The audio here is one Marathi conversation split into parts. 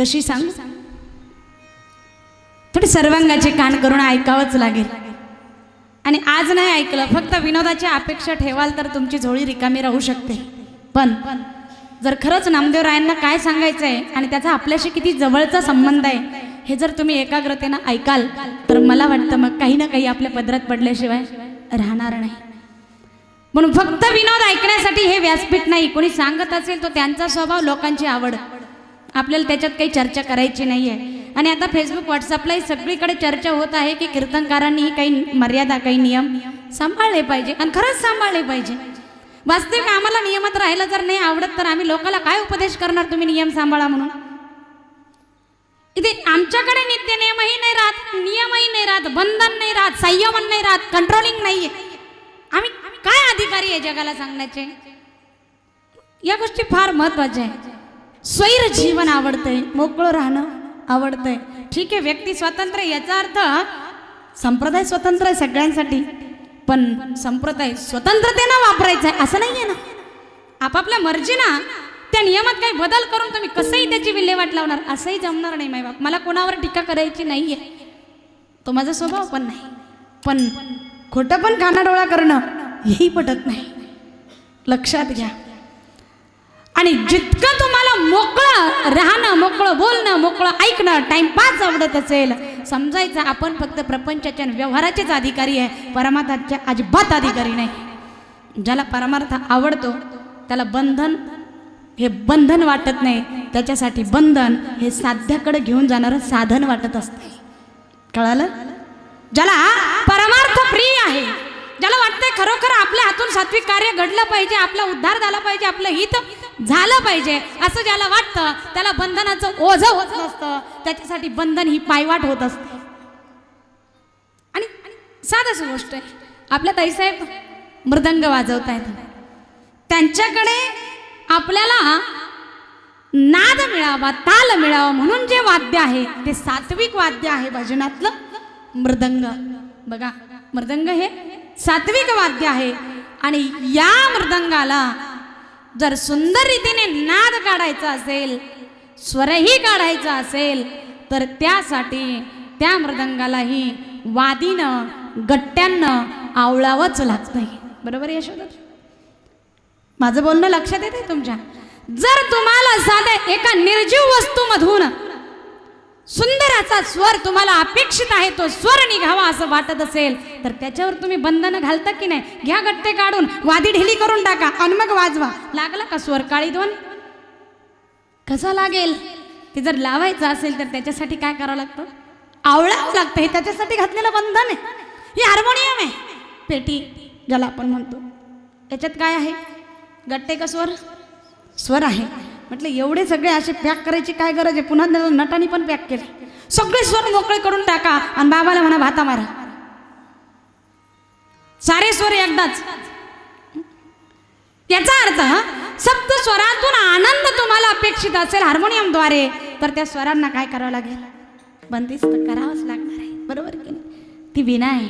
कशी सांग? थोडी सर्वांगाचे कान करून ऐकावंच लागेल. आणि आज नाही ऐकलं फक्त विनोदाची अपेक्षा ठेवाल तर तुमची झोळी रिकामी राहू शकते. पण जर खरंच नामदेव रायांना काय सांगायचं आहे आणि त्याचा आपल्याशी किती जवळचा संबंध आहे हे जर तुम्ही एकाग्रतेनं ऐकाल तर मला वाटतं मग काही ना काही आपल्या पदरात पडल्याशिवाय राहणार नाही. म्हणून फक्त विनोद ऐकण्यासाठी हे व्यासपीठ नाही. कोणी सांगत असेल तो त्यांचा स्वभाव लोकांची आवड. आपल्याला त्याच्यात काही चर्चा करायची नाही आहे आणि आता फेसबुक व्हॉट्सअपलाही सगळीकडे चर्चा होत आहे की कीर्तनकारांनी काही मर्यादा काही नियम सांभाळले पाहिजे आणि खरंच सांभाळले पाहिजे. वास्तविक आम्हाला नियमात राहायला जर नाही आवडत तर आम्ही लोकांना काय उपदेश करणार तुम्ही नियम सांभाळा म्हणून? इथे आमच्याकडे नित्य नियमही नाही राहत नियमही नाही राहत बंधन नाही राहत संयमन नाही राहत कंट्रोलिंग नाहीये. आम्ही काय अधिकारी आहे जगाला सांगण्याचे? या गोष्टी फार महत्त्वाच्या आहेत. स्वैर जीवन आवडतंय मोकळं राहणं आवडतंय. ठीक आहे व्यक्ती स्वातंत्र्य याचा अर्थ संप्रदाय स्वतंत्र आहे सगळ्यांसाठी पण संप्रदाय स्वतंत्रतेनं वापरायचा आहे असं नाही आहे ना. आपापल्या मर्जीना त्या नियमात काही बदल करून तुम्ही कसंही त्याची विल्हेवाट लावणार असंही जमणार नाही मायबाप. मला कोणावर टीका करायची नाहीये. तो माझा स्वभाव पण नाही. पण खोटं पण कानाडोळा करणं हेही पटत नाही. लक्षात घ्या. आणि जितकं तुम्हाला मोकळं राहणं मोकळं बोलणं मोकळं ऐकणं टाइमपास आवडत असेल समजायचं आपण फक्त प्रपंचाच्या व्यवहाराचेच अधिकारी आहे. परमार्थाच्या अजिबात अधिकारी नाही. ज्याला परमार्थ आवडतो त्याला बंधन हे बंधन वाटत नाही. त्याच्यासाठी बंधन हे साध्याकडे घेऊन जाणारं साधन वाटत असते. कळालं? ज्याला परमार्थ प्रिय आहे ज्याला वाटतंय खरोखर आपल्या हातून सात्विक कार्य घडलं पाहिजे आपला उद्धार झाला पाहिजे आपलं हित झालं पाहिजे. असं ज्याला वाटतं त्याला बंधनाचं ओझ होत नसतं. त्याच्यासाठी बंधन ही पायवाट होत असते. आणि साधशी गोष्ट आहे. आपल्या ताईसाहेब मृदंग वाजवत आहेत त्यांच्याकडे आपल्याला नाद मिळावा ताल मिळावा म्हणून जे वाद्य आहे ते सात्विक वाद्य आहे भजनातलं मृदंग. बघा मृदंग हे सात्विक वाद्य आहे. आणि या मृदंगाला जर सुंदर रीतीने नाद काढायचा असेल स्वरही काढायचा असेल तर त्यासाठी त्या मृदंगालाही वादीनं गट्ट्यांनं आवळावंच लागतंय बरोबर आहे माझं बोलणं लक्षात येते तुमच्या? जर तुम्हाला साध्या एका निर्जीव वस्तूमधून सुंदराचा स्वर तुम्हाला अपेक्षित आहे तो स्वर निघावा असं वाटत असेल तर त्याच्यावर तुम्ही बंधनं घालता की नाही? घ्या गट्टे काढून वादी ढिली करून टाका आणि मग वाजवा. लागला का स्वर काळी दोन कसा लागेल? ते जर लावायचं असेल तर त्याच्यासाठी काय करावं लागतं? आवळावं लागतं हे त्याच्यासाठी घातलेलं बंधन आहे. हे हार्मोनियम आहे. पेटी ज्याला आपण म्हणतो. याच्यात काय आहे? गट्टे का स्वर? स्वर आहे. म्हटलं एवढे सगळे असे पॅक करायची काय गरज आहे? पुन्हा त्याला नटाने पण पॅक केले. सगळे स्वर मोकळे करून टाका आणि बाबाला म्हणा भाता मारा. सारे स्वर एकदाच. त्याचा अर्थ सप्त स्वरातून आनंद तुम्हाला अपेक्षित असेल हार्मोनियमद्वारे तर त्या स्वरांना काय करावं लागेल? बंदिस्त करावंच लागणार आहे. बरोबर की नाही? ती विना आहे.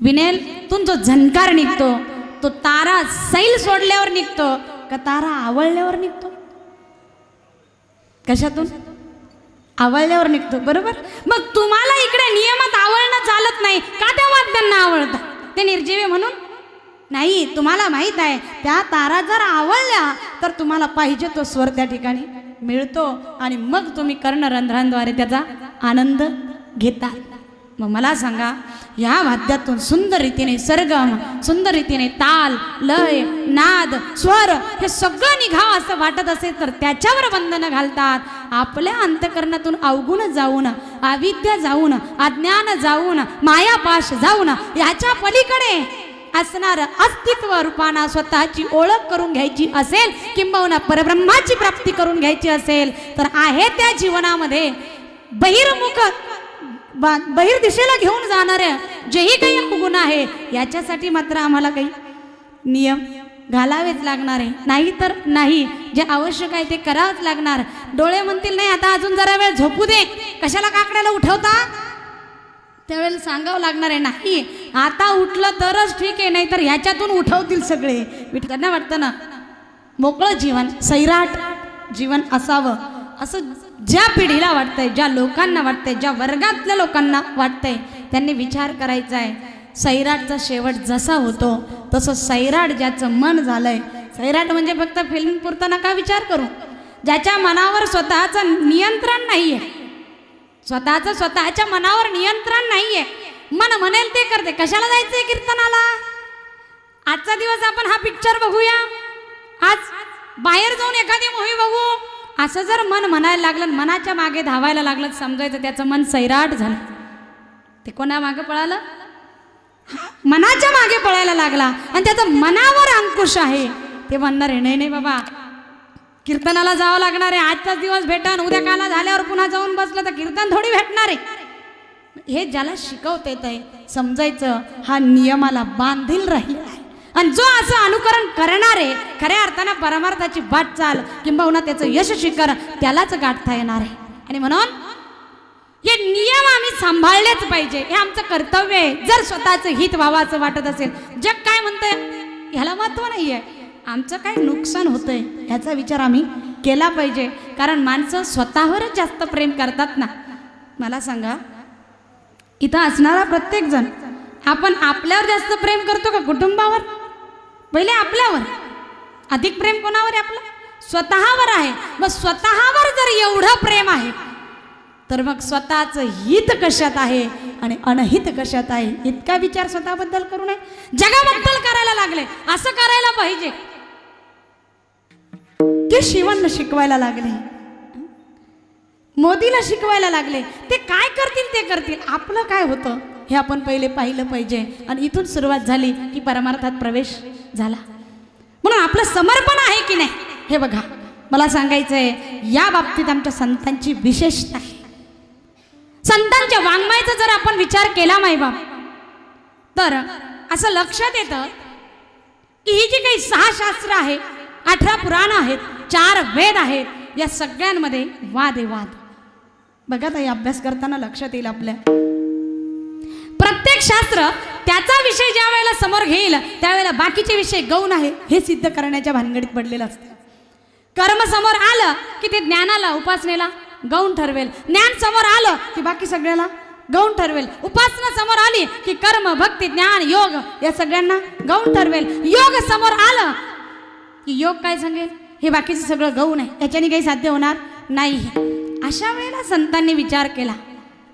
विनेतून जो झनकार निघतो तो तारा सैल सोडल्यावर निघतो का तारा आवळल्यावर निघतो? कशातून? आवळल्यावर निघतो बरोबर? मग तुम्हाला इकडे नियमात आवळणं चालत नाही. का त्या वाद्यांना आवडतं ते निर्जीवे म्हणून? नाही तुम्हाला माहीत आहे त्या तारा जर आवळल्या तर तुम्हाला पाहिजे तो स्वर त्या ठिकाणी मिळतो आणि मग तुम्ही कर्णरंध्रांद्वारे त्याचा आनंद घेता. मग मला सांगा ह्या वाद्यातून सुंदर रीतीने सरगम सुंदर रीतीने ताल लय नाद स्वर हे सगळं निघावं असं वाटत असेल तर त्याच्यावर बंधनं घालतात. आपल्या अंतकरणातून अवगुण जाऊन अविद्या जाऊन अज्ञान जाऊन मायापाश जाऊन याच्या पलीकडे असणार अस्तित्व रूपाना स्वतःची ओळख करून घ्यायची असेल किंबहुना परब्रह्माची प्राप्ती करून घ्यायची असेल तर आहे त्या जीवनामध्ये बहिर्मुख बा बहिर दिशेला घेऊन जाणाऱ्या जेही काही अवगुण आहे याच्यासाठी मात्र आम्हाला काही नियम घालावेच लागणार आहे. नाही तर नाही जे आवश्यक आहे ते करावंच लागणार. डोळे म्हणतील नाही आता अजून जरा वेळ झोपू दे. कशाला काकड्याला उठवता? त्यावेळेला सांगावं लागणार आहे नाही आता उठलं तरच ठीक आहे नाही तर ह्याच्यातून उठवतील सगळे. विठ- त्यांना वाटतं ना मोकळं जीवन सैराट जीवन असावं. असं ज्या पिढीला वाटतंय ज्या लोकांना वाटतंय ज्या वर्गातल्या लोकांना वाटतंय त्यांनी विचार करायचा आहे. सैराटचा शेवट जसा होतो तसं सैराट ज्याचं मन झालंय सैराट म्हणजे फक्त फिल्म पुरता नका विचार करू. ज्याच्या मनावर स्वतःचं नियंत्रण नाहीये. स्वतःचं स्वतःच्या मनावर नियंत्रण नाहीये. मन म्हणेल ते करते. कशाला जायचंय कीर्तनाला? आजचा दिवस आपण हा पिक्चर बघूया. आज बाहेर जाऊन एखादी मूवी बघू. असं जर मन म्हणायला लागलं मनाच्या मागे धावायला लागलं समजायचं त्याचं मन सैराट झालं. ते कोणा मागे पळालं? मनाच्या मागे पळायला लागला आणि त्याचं मनावर अंकुश आहे. ते म्हणणार आहे नाही नाही बाबा कीर्तनाला जावं लागणार आहे. आजचाच दिवस भेटन उद्या काला झाल्यावर पुन्हा जाऊन बसलं तर कीर्तन थोडी भेटणार आहे. हे ज्याला शिकवता येत आहे समजायचं हा नियमाला बांधील राहिलेला आहे आणि जो असं अनुकरण करणार आहे खऱ्या अर्थानं परमार्थाची वाटचाल किंबहुना त्याचं यश शिखर त्यालाच गाठता येणार आहे. आणि म्हणून हे नियम आम्ही सांभाळलेच पाहिजे. हे आमचं कर्तव्य आहे. जर स्वतःचं हित व्हावाचं वाटत असेल जग काय म्हणतंय? ह्याला महत्त्व नाहीये. आमचं काय नुकसान होतंय? ह्याचा विचार आम्ही केला पाहिजे. कारण माणसं स्वतःवरच जास्त प्रेम करतात ना. मला सांगा इथं असणारा प्रत्येक जण आपण आपल्यावर जास्त प्रेम करतो का कुटुंबावर? पहिले आपल्यावर. अधिक प्रेम कोणावर आहे आपलं? स्वतःवर आहे. मग स्वतःवर जर एवढं प्रेम आहे तर मग स्वतःचं हित कशात आहे आणि अनहित कशात आहे? इतका विचार स्वतःबद्दल करू नये. जगाबद्दल करायला लागले. असं करायला पाहिजे. ते शिवण शिकवायला लागले. मोदीला शिकवायला लागले. ते काय करतील ते करतील. आपलं काय होतं? हे आपण पहिले पाहिलं पाहिजे. आणि इथून सुरुवात झाली की परमार्थात प्रवेश झाला. म्हणून आपलं समर्पण आहे की नाही हे बघा. मला सांगायचं आहे या बाबतीत आमच्या संतांची विशेषता आहे. संतांच्या वाङ्मयाचा जर आपण विचार केला माईबाप तर असं लक्षात येतं की ही जी काही सहा शास्त्र आहे अठरा पुराण आहेत चार वेद आहेत या सगळ्यांमध्ये वाद आहे वाद. बघा ताई अभ्यास करताना लक्षात येईल आपल्या. प्रत्येक शास्त्र त्याचा विषय ज्या वेळेला समोर घेईल त्यावेळेला बाकीचे विषय गौण आहे हे सिद्ध करण्याच्या भानगडीत पडलेलं असतं. कर्म समोर आलं की ते ज्ञानाला उपासनेला गौण ठरवेल. ज्ञान समोर आलं की बाकी सगळ्याला गौण ठरवेल. उपासना समोर आली की कर्म भक्ती ज्ञान योग या सगळ्यांना गौण ठरवेल. योग समोर आलं की योग काय सांगेल? हे बाकीचं सगळं गौण आहे. त्याच्याने काही साध्य होणार नाही. अशा वेळेला संतांनी विचार केला.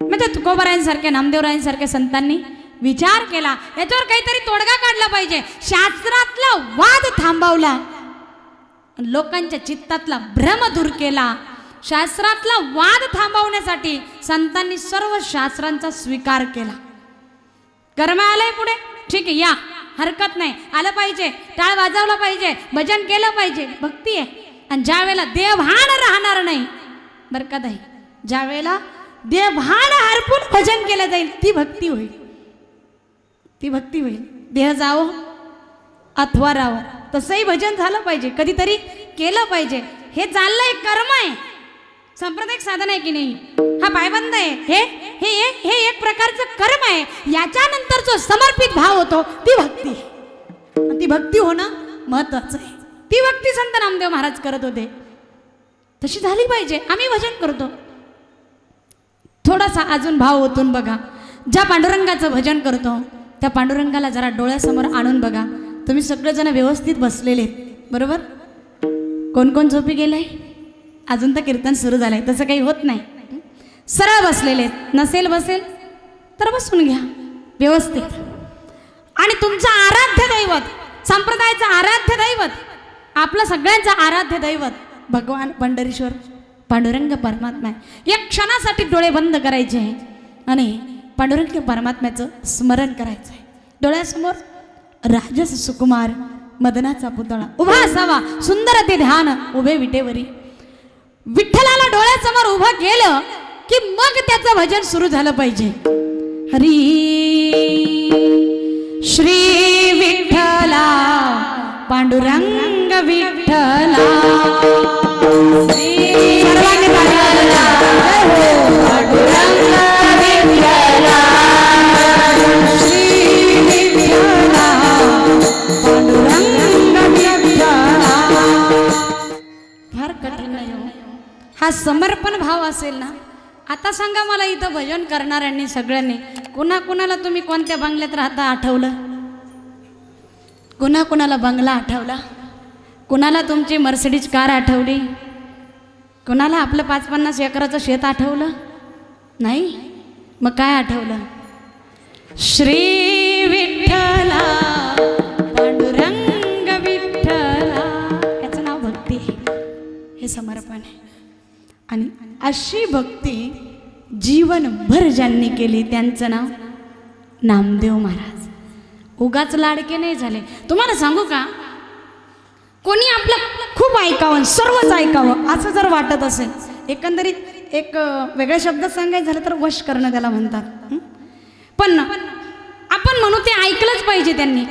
म्हणजे तुकोबरायांसारख्या नामदेवरायांसारख्या संतांनी विचार केला. याच्यावर काहीतरी तोडगा काढला पाहिजे. शास्त्रातला वाद थांबवला. लोकांच्या चित्तातला भ्रम दूर केला. शास्त्रातला वाद थांबवण्यासाठी संतांनी सर्व शास्त्रांचा स्वीकार केला. कर्म आलंय पुढे? ठीक आहे या. हरकत नाही. आलं पाहिजे. टाळ वाजवला पाहिजे. भजन केलं पाहिजे. भक्ती आहे. आणि ज्या वेळेला देवहान राहणार नाही बरं का दाई ज्या वेळेला देवभान हरपून भजन केलं जाईल. ती भक्ती होईल. ती भक्ती होईल. देह जावो अथवा राहो तसंही भजन झालं पाहिजे. कधीतरी केलं पाहिजे. हे चाललंय कर्म आहे. सांप्रदायिक साधन आहे की नाही? हा पायबंद आहे. हे हे एक हे एक प्रकारचं कर्म आहे. याच्यानंतर जो समर्पित भाव होतो ती भक्ती आहे. ती भक्ती होणं महत्वाचं आहे. ती भक्ती संत नामदेव महाराज करत होते. तशी झाली पाहिजे. आम्ही भजन करतो. थोडासा अजून भाव ओतून बघा. ज्या पांडुरंगाचं भजन करतो त्या पांडुरंगाला जरा डोळ्यासमोर आणून बघा. तुम्ही सगळेजण व्यवस्थित बसलेले आहेत, बरोबर? कोण कोण झोपी गेलंय? अजून तर कीर्तन सुरू झालंय तसं काही होत नाही. सरळ बसलेले आहेत. नसेल बसेल तर बसून घ्या. व्यवस्थित. आणि तुमचं आराध्य दैवत संप्रदायाचं आराध्य दैवत आपलं सगळ्यांचं आराध्य दैवत भगवान पंढरीश्वर. पांडुरंग परमात्मा आहे. क्षणासाठी डोळे बंद करायचे. आहे आणि पांडुरंग परमात्म्याचं स्मरण करायचं आहे. डोळ्यासमोर राजस सुकुमार मदनाचा पुतळा. उभा असावा. सुंदर ते ध्यान. उभे विटेवरी. विठ्ठलाला डोळ्यासमोर उभं केलं की मग त्याचं भजन सुरू झालं पाहिजे. हरी श्री विठ्ठला पांडुरंग विठ्ठला. असेल ना? आता सांगा मला इथं भजन करणाऱ्यांनी सगळ्यांनी कुणा कुणाला तुम्ही कोणत्या बंगल्यात राहता आठवलं? कुणा कुणाला बंगला आठवला? कुणाला तुमची मर्सिडीज कार आठवली? कुणाला आपलं पाच पन्नास एकराचं शेत आठवलं? नाही? मग काय आठवलं? श्री विठ्ठला पांडुरंग विठ्ठला. याचं नाव भक्ती. हे समर्पण आहे. आणि अशी भक्ती जीवनभर ज्यांनी केली त्यांचं नाव नामदेव महाराज. उगाच लाडके नाही झाले. तुम्हाला सांगू का? कोणी आपलं खूप ऐकावं सर्वच ऐकावं असं जर वाटत असेल एकंदरीत एक वेगळ्या शब्दात सांगायचं झालं तर वश करणं त्याला म्हणतात. पण आपण म्हणू ते ऐकलंच पाहिजे त्यांनी.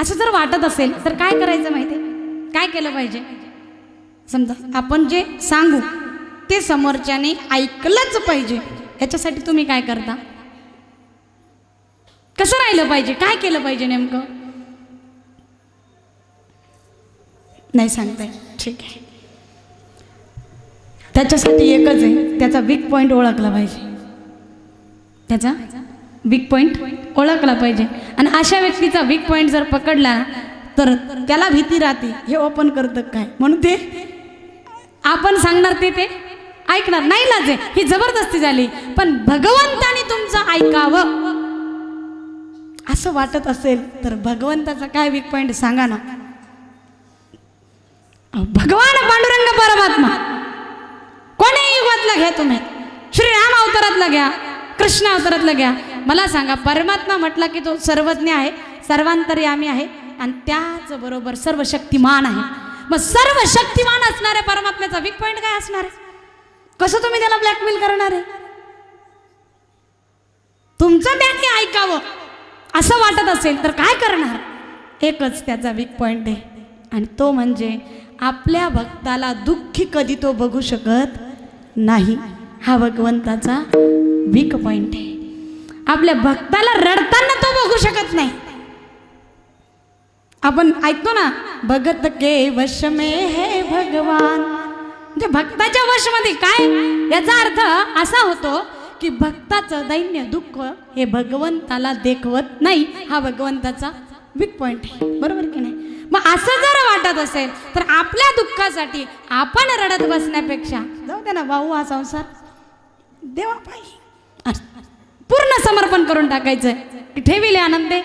असं जर वाटत असेल तर काय करायचं माहिती? आहे? काय केलं पाहिजे? समजा आपण जे सांगू ते समोरच्याने ऐकलंच पाहिजे. ह्याच्यासाठी तुम्ही काय करता? कसं राहिलं पाहिजे? काय केलं पाहिजे नेमकं? नाही सांगताय ठीक आहे. त्याच्यासाठी एकच आहे त्याचा वीक पॉईंट ओळखला पाहिजे. त्याचा वीक पॉईंट ओळखला पाहिजे. आणि अशा व्यक्तीचा वीक पॉईंट जर पकडला तर त्याला भीती राहते. हे ओपन करतं काय? म्हणून ते आपण सांगणार ते ते ऐकणार नाही लाजे. ही जबरदस्ती झाली. पण भगवंताने तुमचं ऐकावं. असं वाटत असेल तर भगवंताचा काय वीक पॉईंट सांगा ना. भगवान पांडुरंग परमात्मा. कोणी युगातला घ्या तुम्ही? श्रीराम अवतारातला घ्या कृष्ण अवतारातला घ्या. मला सांगा परमात्मा म्हटला की तो सर्वज्ञ आहे सर्वांतरी आम्ही आहे आणि त्याच बरोबर सर्व शक्तिमान आहे. मग सर्व शक्तिमान असणाऱ्या परमात्म्याचा वीक पॉईंट काय असणार आहे? कसं तुम्ही त्याला ब्लॅकमेल करणार आहे? तुमचं त्याने ऐकावं. असं वाटत असेल तर काय करणार? एकच त्याचा वीक पॉईंट आहे. आणि तो म्हणजे आपल्या भक्ताला दुःखी कधी तो बघू शकत नाही. हा भगवंताचा वीक पॉईंट आहे. आपल्या भक्ताला रडताना तो बघू शकत नाही. आपण ऐकतो ना भगत के वश में है भगवान. म्हणजे भक्ताच्या वशमध्ये काय? याचा अर्थ असा होतो की भक्ताचं दैन्य दुःख हे भगवंताला देखवत नाही. हा भगवंताचा वीक पॉइंट आहे. बरोबर की नाही? मग असं जर वाटत असेल तर आपल्या दुःखासाठी आपण रडत बसण्यापेक्षा जाऊ दे ना भाऊ हा संसार देवा पाहिजे पूर्ण समर्पण करून टाकायचं ठेविले आनंदे.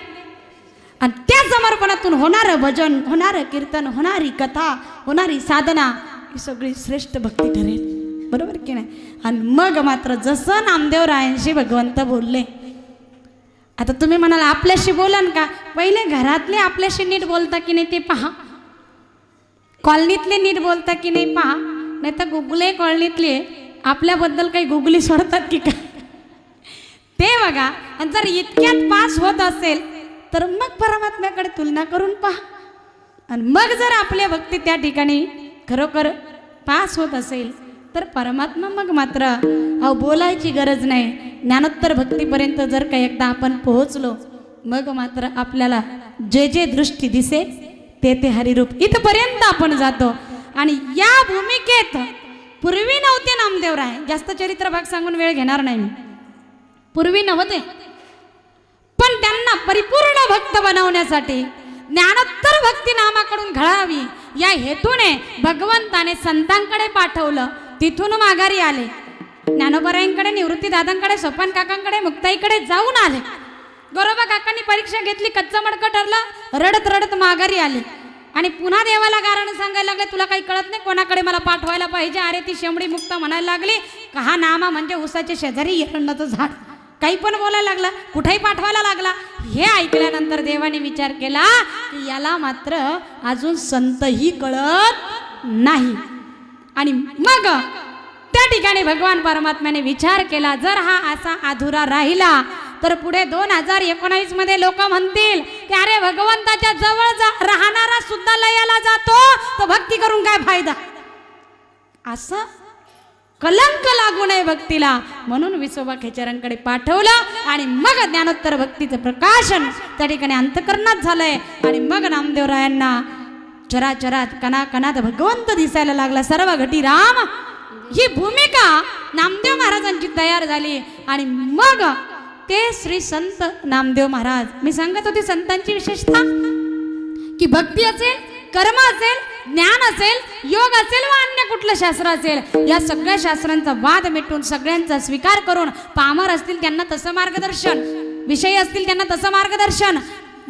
आणि त्या समर्पणातून होणारं भजन होणारं कीर्तन होणारी कथा होणारी साधना ही सगळी श्रेष्ठ भक्ती ठरेल. बरोबर की नाही? आणि मग मात्र जसं नामदेव रायांशी भगवंत बोलले. आता तुम्ही म्हणाल आपल्याशी बोलान का? पहिले घरातले आपल्याशी नीट बोलता की नाही ते पहा. कॉलनीतले नीट बोलता की नाही पहा. नाही तर गुगले कॉलनीतले आपल्याबद्दल काही गुगली सोडतात की का ते बघा. आणि जर इतक्यात पास होत असेल तर मग परमात्म्याकडे तुलना करून पहा. आणि मग जर आपल्या भक्ती त्या ठिकाणी खरोखर पास होत असेल तर परमात्मा मग मात्र अहो बोलायची गरज नाही. ज्ञानोत्तर भक्तीपर्यंत जर का एकदा आपण पोहोचलो मग मात्र आपल्याला जे जे दृष्टी दिसे ते ते हरिरूप इथपर्यंत आपण जातो. आणि या भूमिकेत पूर्वी नव्हते नामदेवराय जास्त चरित्र भाग सांगून वेळ घेणार नाही मी. पूर्वी नव्हते. पण त्यांना परिपूर्ण भक्त बनवण्यासाठी ज्ञानोत्तर भक्ती नामाकडून घडावी या हेतूने भगवंताने संतांकडे पाठवलं. तिथून माघारी आले. ज्ञानोबराईंकडे निवृत्ती दादांकडे सोपान काकांकडे मुक्ताईकडे जाऊन आले. गोरोबा काकांनी परीक्षा घेतली कच्चं मडकं ठरलं रडत रडत माघारी आले. आणि पुन्हा देवाला कारण सांगायला लागले तुला काही कळत नाही कोणाकडे मला पाठवायला पाहिजे? अरे ती शेंबडी मुक्त म्हणायला लागली. का हा नामा म्हणजे उसाचे शेजारी एरंडाचं झाड. काही पण बोलायला लागला कुठेही पाठवायला लागला. हे ऐकल्यानंतर देवाने विचार केला की याला मात्र अजून संतही कळत नाही. आणि मग त्या ठिकाणी भगवान परमात्म्याने विचार केला जर हा असा अधुरा राहिला तर पुढे दोन हजार एकोणावीसमध्ये लोक म्हणतील की अरे भगवंताच्या जवळ जा राहणारा सुद्धा लयाला जातो तर भक्ती करून काय फायदा? असं कलंक लागू नये भक्तीला. म्हणून विसोबा खेचरांकडे पाठवलं आणि मग ज्ञानोत्तर भक्तीचं प्रकाशन त्या ठिकाणी अंतकरणात झालंय. आणि मग नामदेवरायांना चराचरात कणा कणात भगवंत दिसायला लागला. सर्व घटी राम ही भूमिका नामदेव महाराजांची तयार झाली. आणि मग ते श्री संत नामदेव महाराज. मी सांगत होते संतांची विशेषता की भक्ती असेल कर्म असेल ज्ञान असेल योग असेल व अन्य कुठलं शास्त्र असेल या सगळ्या शास्त्रांचा वाद मिटून सगळ्यांचा स्वीकार करून पामर असतील त्यांना तसं मार्गदर्शन विषय असतील त्यांना तसं मार्गदर्शन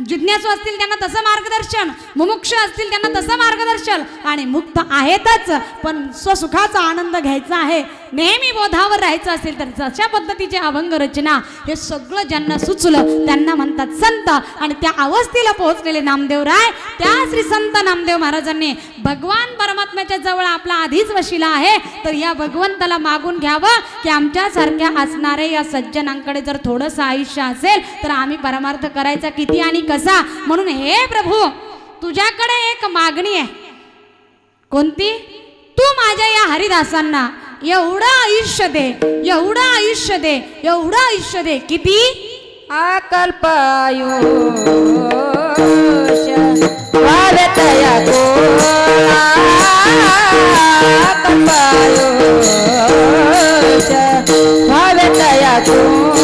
जिज्ञासू असतील त्यांना तसं मार्गदर्शन मुमुक्ष असतील त्यांना तसं मार्गदर्शन आणि मुक्त आहेतच पण स्वसुखाचा आनंद घ्यायचा आहे. नेहमी बोधावर राहायचं असेल तर जशा पद्धतीचे अभंग रचना हे सगळं ज्यांना सुचलं त्यांना म्हणतात संत. आणि त्या अवस्थेला पोहोचलेले नामदेव राय त्या श्री संत नामदेव महाराजांनी भगवान परमात्म्याच्या जवळ आपला आधीच वशिला आहे. तर या भगवंताला मागून घ्यावं की आमच्यासारख्या असणारे या सज्जनांकडे जर थोडंसं आयुष्य असेल तर आम्ही परमार्थ करायचा किती आणि कसा? म्हणून हे प्रभू तुझ्याकडे एक मागणी आहे. कोणती? तू माझ्या या हरिदासांना एवढं आयुष्य दे एवढं आयुष्य दे एवढं आयुष्य दे. किती? आकल्पायू भारतया गोळा भारतया गोळा